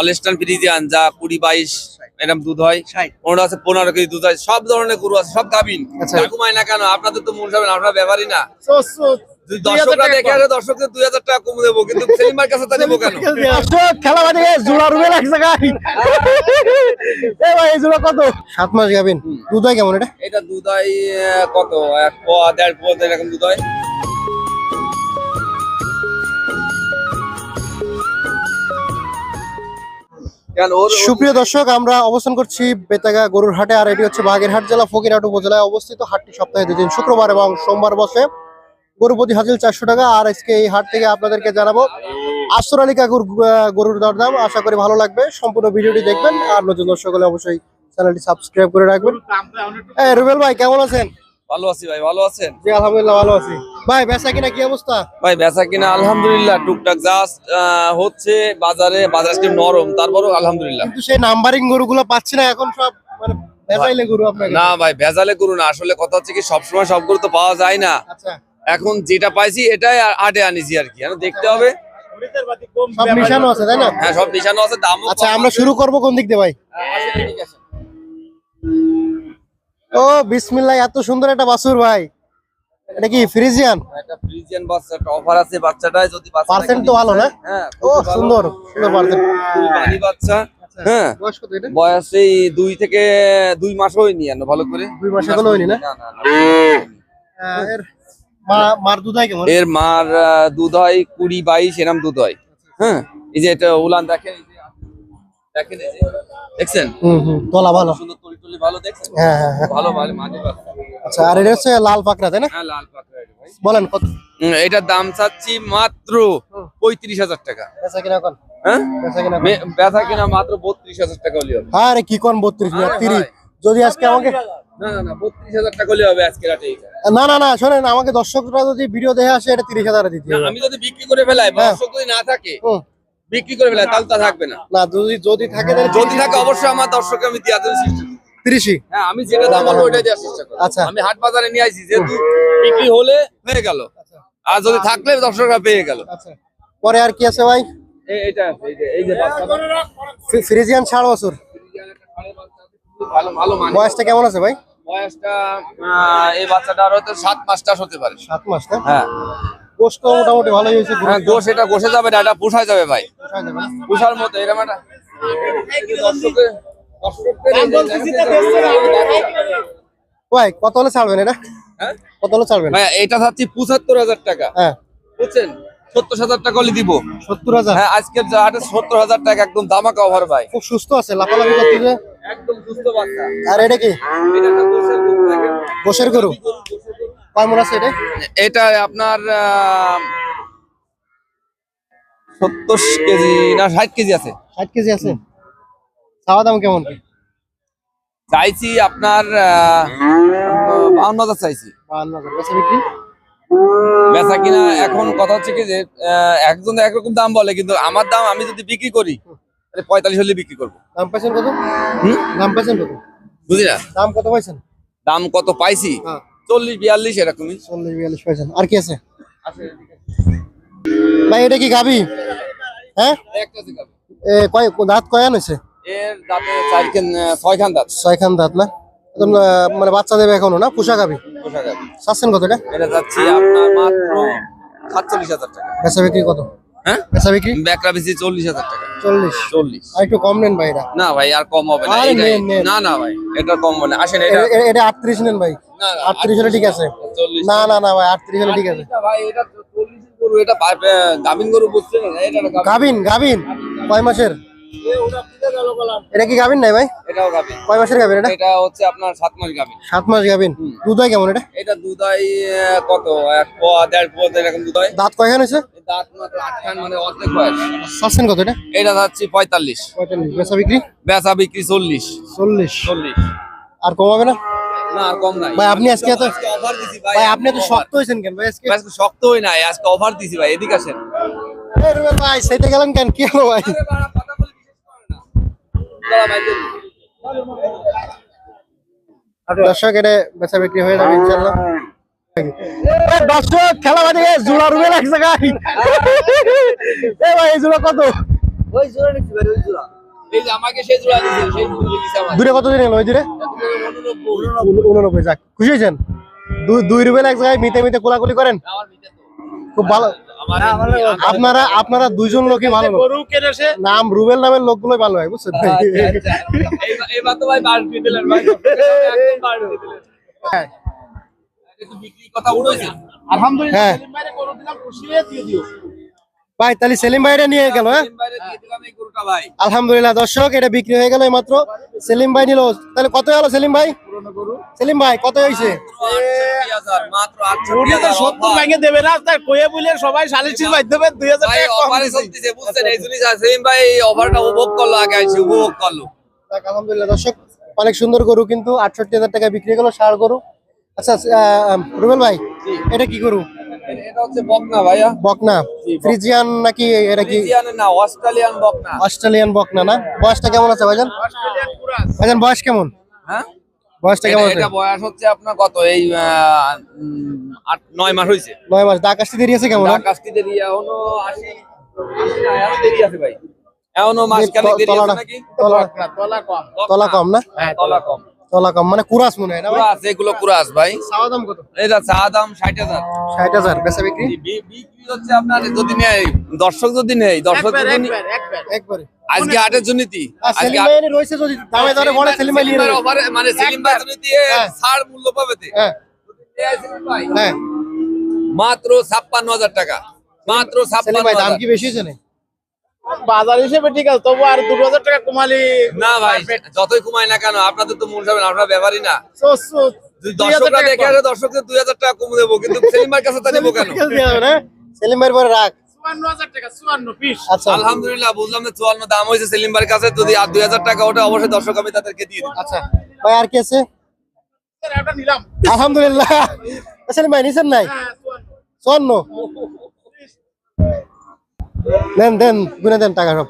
অলেস্টান Friesian যা কুড়ি বাইশ এরকম দুধ হয়। আছে পনেরো কেজি দুধ হয়। সব ধরনের গরু আছে সব গাভিন। আচ্ছা। কমায় না কেন? আপনাদের তো মন যাবেন আপনার ব্যাপারই না। দর্শকরা দেখে। আসে দর্শকদের দুই হাজার টাকা কমে দেবো কিন্তু সেলিমার কাছে তা দেবো কেন? দর্শক, খেলা বাদে জোড়া রুমে লাগছে গাই এ ভাই এই জোড়া কত? সাত মাস গাবেন দুধ হয় কেমন এটা? এটা দুধ হয় কত? এক পোয়া দেড় পোয়া এরকম দুধ হয়। সুপ্রিয় দর্শক আমরা অবস্থান করছি বেতাগা গরুর হাটে আর এটি হচ্ছে বাগেরহাট জেলা ফকিরহাট উপজেলায় অবস্থিত হাটটি। সপ্তাহে দুদিন শুক্রবার এবং সোমবার বসে গরু প্রতি হাজিল চারশো টাকা। আর আজকে এই হাট থেকে আপনাদেরকে জানাব আসর আলী কাকুর গরুর দরদাম। আশা করি ভালো লাগবে। সম্পূর্ণ ভিডিওটি দেখবেন। আর নতুন দর্শক হলে অবশ্যই চ্যানেলটি সাবস্ক্রাইব করে রাখবেন। রুবেল ভাই কেমন আছেন? ভালো আছি ভাই ভালো আছেন? জি আলহামদুলিল্লাহ ভালো আছি। ভাই বেচা কিনা কি অবস্থা? ভাই বেচা কিনা আলহামদুলিল্লাহ টুকটাক জাস্ট হচ্ছে বাজারে বাজার আজকে নরম তারপরও আলহামদুলিল্লাহ। কিন্তু সেই নাম্বারিং গরুগুলো পাচ্ছি না এখন সব মানে বেচাইলে গরু আপনাকে। না ভাই ভেজালে গরু না আসলে কথা হচ্ছে কি সবসময় সব গরু তো পাওয়া যায় না। আচ্ছা। এখন যেটা পাইছি এটাই আটে আনিছি আর কি দেখতে হবে। সব নিশানো আছে তাই না? হ্যাঁ সব নিশানো আছে দাম আচ্ছা আমরা শুরু করব কোন দিক দিয়ে ভাই? ও বিসমিল্লাহ এত সুন্দর একটা বাসুর ভাই। এটা কি ফ্রিজিয়ান? একটা ফ্রিজিয়ান বাচ্চা একটা অফার আছে বাচ্চাটায় যদি বাচ্চাটাকে পার্সেন্ট তো ভালো না? হ্যাঁ ও সুন্দর সুন্দর পার্সেন্ট বাচ্চা হ্যাঁ। বয়স কত এটা? বয়স এই দুই থেকে দুই মাস হয়নি আর ভালো করে? দুই মাস এখনও হয়নি না? না, না, না। এর মার দুধ হয় কেমন? এর মার দুধ হয় কুড়ি বাইশ এরম দুধ হয় হ্যাঁ এই যে এটা উলান দেখেন এই যে, দেখেন এই যে, দেখছেন? হুম হুম তোলা ভালো। সুন্দর তলি টলি ভালো দেখছেন? হ্যাঁ হ্যাঁ হ্যাঁ। ভালো ভালো মাঝে বাচ্চা আচ্ছা আর এটা হচ্ছে লাল পাকড়া তাই না? হ্যাঁ লাল পাকড়া এটা ভাই। বলেন কত? হুম, এটার দাম চাচ্ছি মাত্র পঁয়ত্রিশ হাজার টাকা। বেচা কিনা কোন? হ্যাঁ? বেচা কিনা কোন? মে- ব্যথা কিনা মাত্র বত্রিশ হাজার টাকা হলে হবে। আরে কি কোন বত্রিশ আরে তিরিশ? ভাই। যদি আজকে আমাকে না না না বত্রিশ হাজার টাকা হলে হবে আজকে রাতে। না না না শোনেন আমাকে দর্শকরা যদি ভিডিও দেখে আসে এটা তিরিশ হাজার দিতে না, হবে। আমি যদি বিক্রি করে ফেলাই হ্যাঁ। দর্শক যদি না থাকে হুম। বিক্রি করে ফেলাই তাহলে তা থাকবে না। না যদি যদি থাকে তাহলে যদি থাকে অবশ্যই আমার দর্শক আমি জন্য চেষ্টা তিরিশই? হ্যাঁ আমি যেটা দাম বলব ওইটাই দেওয়ার চেষ্টা করব। আচ্ছা। আমি হাট বাজারে নিয়ে আসি যেহেতু বিক্রি হলে হয়ে গেল। আর যদি থাকলে দর্শকরা পেয়ে গেল। আচ্ছা। পরে আর কি আছে ভাই? এইটা এই যে এই যে ফ্রিজিয়ান ষাট বছর ভালো ভালো বয়সটা কেমন আছে ভাই? বয়সটা এই বাচ্চাটার হয়তো সাত মাস টাস হতে পারে। সাত মাস হ্যাঁ। গোস্ত মোটামুটি ভালোই হয়েছে। হ্যাঁ গোশ এটা গোশে যাবে না এটা পোষায় যাবে ভাই। পোষার মতো এরকম একটা ভাই কত হলে ছাড়বেন এটা? হ্যাঁ? কত হলে ছাড়বেন? ভাই এটা চাচ্ছি পঁচাত্তর হাজার টাকা। হ্যাঁ। বুঝছেন? সত্তর হাজার টাকা হলে দিব। সত্তর হাজার? হ্যাঁ আজকের যা হাটে সত্তর হাজার টাকা একদম দামাকা ওভার ভাই। খুব সুস্থ আছে লাফালাফি করতেছে একদম সুস্থ বাচ্চা। আর এটা কি। গোসের গরু কয় মন আছে এটা? এটা আপনার সত্তর কেজি না ষাট কেজি আছে। ষাট কেজি আছে? চাওয়া দাম কেমন চাইছি আপনার বাউন্ন হাজার চাইছি। বাহান্ন হাজার। বেচা বিক্রি? বেচা কিনা এখন কথা হচ্ছে কি যে একজন একরকম দাম বলে কিন্তু আমার দাম আমি যদি বিক্রি করি তাহলে পঁয়তাল্লিশ হলে বিক্রি করব। দাম পাইছেন কত? দাম পাইছেন কত? বুঝলি না? দাম কত পাইছেন? দাম কত পাইছি? হ্যাঁ। চল্লিশ বিয়াল্লিশ এরকমই। চল্লিশ বিয়াল্লিশ পাইছেন। আর কি আছে? ভাই এটা কি গাবি? হ্যাঁ। এ কয় দাঁত কয়ান হয়েছে এর দাঁতে চারখান ছয়খান দাঁত। ছয়খান দাঁত না? একদম মানে বাচ্চা দেবে এখনও না? পোষা গাবি? পোষা গাভী। চাচ্ছেন কত এটা? এটা যাচ্ছি আপনার মাত্র সাতচল্লিশ হাজার টাকা। বেচা বিক্রি কত? হ্যাঁ? বেচা বিক্রি? ব্যাকরা বেশি চল্লিশ হাজার টাকা। চল্লিশ? চল্লিশ। আর একটু কম নেন ভাই না ভাই আর কম হবে না। না না ভাই এটা কম হবে না। আসেন এটা এটা আটত্রিশ নেন ভাই। আটত্রিশ হলে ঠিক আছে। না না না ভাই আটত্রিশ হলে ঠিক আছে। এটা ভাই এটা তো গরু এটা বা- বা- গাভিন গরু বুঝছেন না? গাভিন। গাবিন গাবিন কয় মাসের? এটা কি গাবিন নাই ভাই? এটাও কয় মাসের গাবিন এটা? এটা হচ্ছে আপনার সাত মাস গাভিন। সাত মাস গাবিন দুধ কেমন এটা? এটা দুধ কত? এক পোয়া দেড় পোয়া এরকম দুধ দাঁত কয়খান এই দাঁত মাত্র আটখান মানে অর্ধেক বয়স। চাচ্ছেন কত এটা? এটা যাচ্ছে পঁয়তাল্লিশ। পঁয়তাল্লিশ। বেচা বিক্রি? বেচা বিক্রি চল্লিশ। চল্লিশ। চল্লিশ। আর কমাবে না? না আর কম নাই। ভাই, আপনি আজকে এত- অফার দিছি ভাই ভাই আপনি তো শক্ত কেন ভাই আজকে? আজকে শক্ত হই নাই আজকে অফার দিছি ভাই এদিকে আসেন। এই রুবেল ভাই সেটা গেলেন কেন? কি হলো ভাই? দর্শক এটা বেচা বিক্রি হয়ে যাবে ইনশাল্লাহ দর্শক খেলা বাদে জোড়া রুমে লাগছে গাই। এ ভাই এই জোড়া কত? ওই জোড়া ভাই ওই জোড়া। এই যে আমাকে সেই জোড়া দিয়েছে সেই জোড়া দিয়েছে আমাকে। দূরে কত এলো? ওই দূরে? উননব্বই। যাক খুশি হয়েছেন? দুই দুই রুবেল এক জায়গায় মিতে মিতে কোলাকুলি করেন? আমার মিটে তো। খুব ভালো। আপনারা আপনারা দুইজন লোকই ভালো নাম রুবেল নামের লোকগুলোই ভালো হয় বুঝছেন? ভাই আচ্ছা, এইবার- এইবার তো ভাই হ্যাঁ। হ্যাঁ। সেলিম ভাইরে গরু দিলাম খুশি হয়ে তাহলে সেলিম ভাইরা নিয়ে গেল হ্যাঁ? আলহামদুলিল্লাহ দর্শক এটা বিক্রি হয়ে গেল মাত্র সেলিম ভাই নিল তাহলে কত হলো সেলিম ভাই? সেলিম ভাই হয়েছে আলহামদুলিল্লাহ দর্শক অনেক সুন্দর গরু কিন্তু আটষট্টি হাজার টাকা বিক্রি হয়ে গেল ষাড় গরু। আচ্ছা রুবেল ভাই এটা কি গরু? এটা হচ্ছে বকনা ভাইয়া। বকনা। ফ্রিজিয়ান নাকি এটা কি? না অস্ট্রেলিয়ান বকনা। অস্ট্রেলিয়ান বকনা না? বয়সটা কেমন আছে ভাইজান? ভাইজান বয়স কেমন? হ্যাঁ? বয়সটা কেমন এটা- বয়স হচ্ছে আপনার কত? এই আট নয় মাস হয়েছে নয় মাস। ডাক আসতে দেরি আছে কেমন? কাজটি দেরি এখনও আশি দেরি আছে ভাই। এখনও মাস দেরি আছে নাকি? তলা তলা কম। তলা কম না? হ্যাঁ তলা কম। তলা কম মানে কুরাস মনে হয় না কুরাস এগুলো কুরাস ভাই। চাওয়া দাম কত? এটা চা দাম ষাট হাজার। বেচা বিক্রি? বিক্রি হচ্ছে আপনার যদি নেয় দর্শক যদি নেই দর্শক যদি একবার একবার। আজকে যদি দামে দরে বলে সেলিম ভাই নিয়ে মানে সেলিম হ্যাঁ। ছাড় মূল্য পাবে তে। হ্যাঁ। হ্যাঁ। মাত্র ছাপ্পান্ন হাজার টাকা। মাত্র ছাপ্পান্ন দাম কি বেশি হয়েছে না বাজার হিসেবে ঠিক আছে তবু আর দুটো হাজার টাকা কমালি। না ভাই যতই কমায় না কেন আপনাদের তো মূল সাবেন আপনারা ব্যাপারই না। দুই হাজার দর্শকরা টাকা দেখে কম। আসে দর্শকদের দুই হাজার টাকা কমে দেবো কিন্তু সেলিম ভাইয়ের কাছে তা নেব কেন? দিয়ে না? পরে রাখ। চুয়ান্ন হাজার টাকা চুয়ান্ন পিস আচ্ছা। আলহামদুলিল্লাহ বুঝলাম যে চুয়ান্ন দাম হয়েছে সেলিম ভাইয়ের কাছে যদি আর দুই হাজার টাকা ওটা অবশ্যই দর্শক আমি তাদেরকে দিয়ে দিই আচ্ছা ভাই আর কি আছে? আলহামদুলিল্লাহ। সেলিম ভাই নিছেন নাই? হ্যাঁ, চুয়ান্ন। দেন দেন গুনে দেন টাকা সব।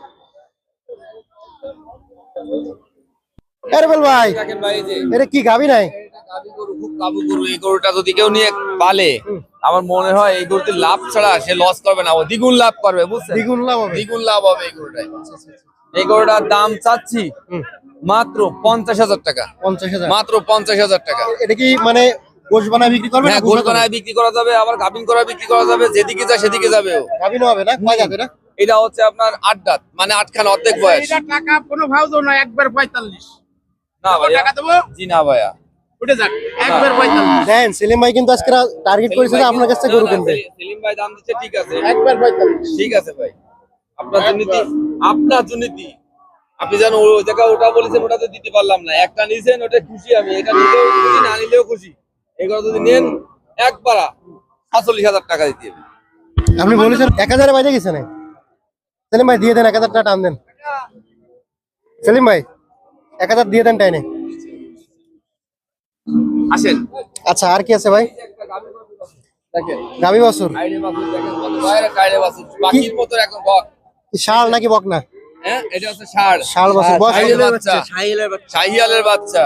এরবেল ভাই এটা কি গাবি নাই? গরুটা যদি কেউ নিয়ে পালে আমার মনে হয় এই লাভ ছাড়া সে লস করবে না দ্বিগুণ লাভ করবে বুঝছেন? দ্বিগুণ লাভ হবে। দ্বিগুণ লাভ হবে এই গরুটার দাম চাচ্ছি। মাত্র পঞ্চাশ হাজার টাকা। পঞ্চাশ হাজার। মাত্র পঞ্চাশ হাজার টাকা। এটা কি মানে গোশ বানায় বিক্রি করবে হ্যাঁ বানায় বিক্রি করা যাবে আবার গাভিন করা বিক্রি করা যাবে যেদিকে যায় সেদিকে যাবে হবে না? কয় যাবে না এটা হচ্ছে আপনার আট দাঁত মানে আটখান অর্ধেক বয়স। এটা টাকা কোনো ভাউজও না একবার পঁয়তাল্লিশ। না ভাইয়া? টাকা দেবো? জি না ভাইয়া। উঠে যাক একবার পঁয়তাল্লিশ। দেন সেলিম ভাই কিন্তু আজকে টার্গেট করেছে যে আপনার কাছ থেকে গরু কিনবে। সেলিম- ভাই দাম দিচ্ছে ঠিক আছে। একবার ঠিক আছে ভাই। আপনার দুর্নীতি আপনার দুর্নীতি। আপনি যেন ওই জায়গায় ওটা বলেছেন ওটা তো দিতে পারলাম না। একটা নিছেন ওটা খুশি আমি। এটা নিলেও খুশি না নিলেও খুশি। এগুলো যদি নেন একবার সাতচল্লিশ হাজার টাকা দিতে হবে। আপনি বলেছেন এক হাজারে বাইরে গেছে না সেলিম ভাই দিয়ে দেন এক হাজার টাকা টান দেন। সেলিম ভাই এক হাজার দিয়ে দেন টাইনে। আসেন। আচ্ছা আর কি আছে ভাই? গাবি বাসুর বক। শাল নাকি বকনা? হ্যাঁ? এটা হচ্ছে বাছুর? বাচ্চা।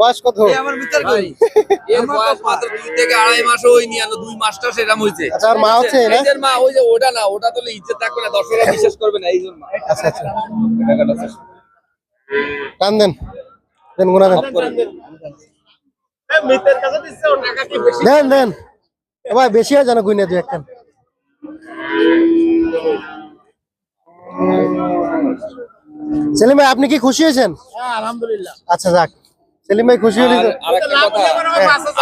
বয়স কত? এর বয়স মাত্র দুই থেকে আড়াই মাস ওই নিয়ে দুই মাসটা আচ্ছা, আর মা হচ্ছে, না? নিজের মা ওই যে ওটা না ওটা তো ইজ্জত থাকবে না দর্শকরা বিশ্বাস করবে না এই জন্য আচ্ছা আচ্ছা। টান দেন। দেন গুনা দেন। এই মিতের কাছে দিচ্ছে ওর টাকা কি বেশি? দেন দেন। এ ভাই বেশি হয় জানো গুইনা দুই একটা সেলিম ভাই আপনি কি খুশি হয়েছেন? হ্যাঁ আলহামদুলিল্লাহ। আচ্ছা যাক। সেলিম ভাই খুশি।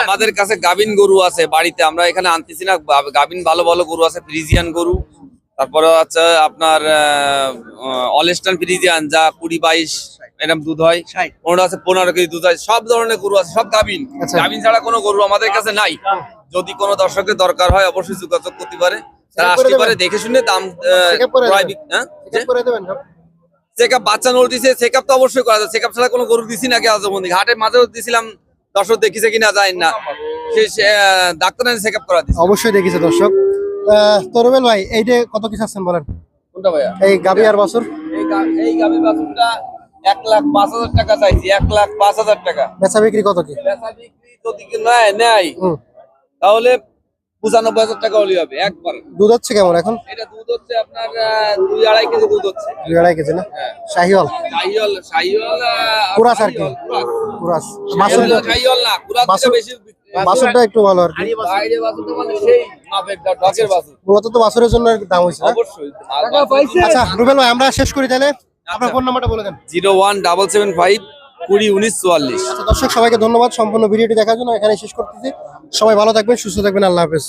আমাদের কাছে গাবিন গরু আছে বাড়িতে আমরা এখানে আনতেছি না গাবিন ভালো ভালো গরু আছে ফ্রিজিয়ান গরু। তারপরে আছে আপনার অলেস্টান ফ্রিজিয়ান যা কুড়ি বাইশ এরকম দুধ হয়। ওটা আছে পনেরো কেজি দুধ হয়। সব ধরনের গরু আছে সব গাবিন আচ্ছা। গাবিন ছাড়া কোনো গরু আমাদের কাছে নাই। যদি কোনো দর্শকের দরকার হয় অবশ্যই যোগাযোগ করতে পারে। তারা আসতে পারে দেখে শুনে দাম ক্রয় চেক আপ বাচ্চা নোট দিছে চেক আপ তো অবশ্যই করা যায়। চেক আপ ছাড়া কোনো গরু দিছি নাকি আজ বন্দি হাটের মাঝেও দিছিলাম দর্শক দেখিছে কিনা যায় না। সে সে, আহ, ডাক্তার চেক আপ করা দিছে। অবশ্যই দেখেছে দর্শক। আহ, তো রুবেল ভাই এইটা কত কিছু আছেন বলেন? কোনটা ভাইয়া? এই গাবি আর বাসুর এই গা- এই গাভী বাছুরটা এক লাখ পাঁচ হাজার টাকা চাইছি এক লাখ পাঁচ হাজার টাকা। বেচা বিক্রি কত কি? বেচা বিক্রি যদি নেয়। হুম। তাহলে পঁচানব্বই হাজার টাকা হলে হবে একবার। দুধ হচ্ছে কেমন এখন? এটা দুধ হচ্ছে আপনার দুই আড়াই কেজি দুধ হচ্ছে। দুই আড়াই কেজি না? হ্যাঁ। শাহিওয়াল? শাহিওয়াল শাহিওয়াল কুরাস আর কি? কুরাস। শাহিওয়াল না কুরাস বেশি একটু ভালো আর কি। বাইরে বাছুরটা মানে সেই মাপের ডা- ডগের মূলত তো বাছুরের জন্য দাম হয়েছে অবশ্যই। আচ্ছা রুবেল ভাই আমরা শেষ করি তাহলে। আপনার ফোন নাম্বারটা বলে দেন। Zero one double seven five কুড়ি উনিশ চুয়াল্লিশ। আচ্ছা দর্শক সবাইকে ধন্যবাদ। সম্পূর্ণ ভিডিওটি দেখার জন্য এখানে শেষ করতেছি। সবাই ভালো থাকবেন সুস্থ থাকবেন। আল্লাহ হাফেজ।